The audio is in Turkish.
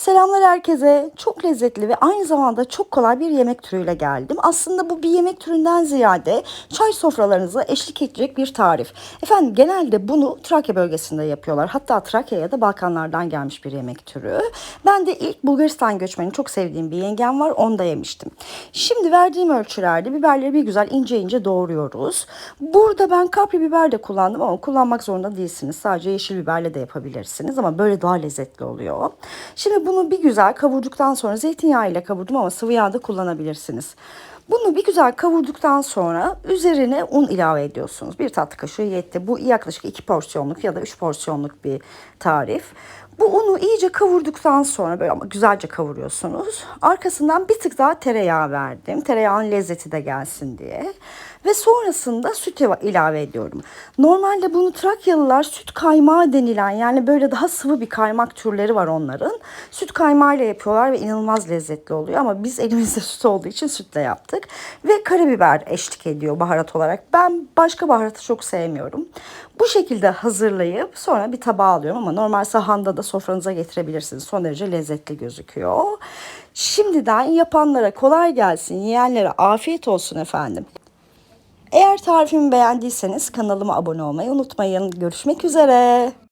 Selamlar herkese. Çok lezzetli ve aynı zamanda çok kolay bir yemek türüyle geldim. Aslında bu bir yemek türünden ziyade çay sofralarınıza eşlik edecek bir tarif. Efendim genelde bunu Trakya bölgesinde yapıyorlar. Hatta Trakya ya da Balkanlardan gelmiş bir yemek türü. Ben de ilk Bulgaristan göçmeni çok sevdiğim bir yengem var. Onda yemiştim. Şimdi verdiğim ölçülerde biberleri bir güzel ince ince doğruyoruz. Burada ben kapri biber de kullandım ama kullanmak zorunda değilsiniz. Sadece yeşil biberle de yapabilirsiniz ama böyle daha lezzetli oluyor. Şimdi bunu bir güzel kavurduktan sonra zeytinyağı ile kavurdum ama sıvı yağ da kullanabilirsiniz. Bunu bir güzel kavurduktan sonra üzerine un ilave ediyorsunuz. Bir tatlı kaşığı yetti. Bu yaklaşık iki porsiyonluk ya da üç porsiyonluk bir tarif. Bu unu iyice kavurduktan sonra böyle ama güzelce kavuruyorsunuz. Arkasından bir tık daha tereyağı verdim. Tereyağının lezzeti de gelsin diye. Ve sonrasında süt ilave ediyorum. Normalde bunu Trakyalılar süt kaymağı denilen yani böyle daha sıvı bir kaymak türleri var onların. Süt kaymağıyla yapıyorlar ve inanılmaz lezzetli oluyor ama biz elimizde süt olduğu için sütle yaptık. Ve karabiber eşlik ediyor baharat olarak. Ben başka baharatı çok sevmiyorum. Bu şekilde hazırlayıp sonra bir tabağa alıyorum ama normal sahanda da sofranıza getirebilirsiniz. Son derece lezzetli gözüküyor. Şimdiden yapanlara kolay gelsin, yiyenlere afiyet olsun efendim. Eğer tarifimi beğendiyseniz kanalıma abone olmayı unutmayın. Görüşmek üzere.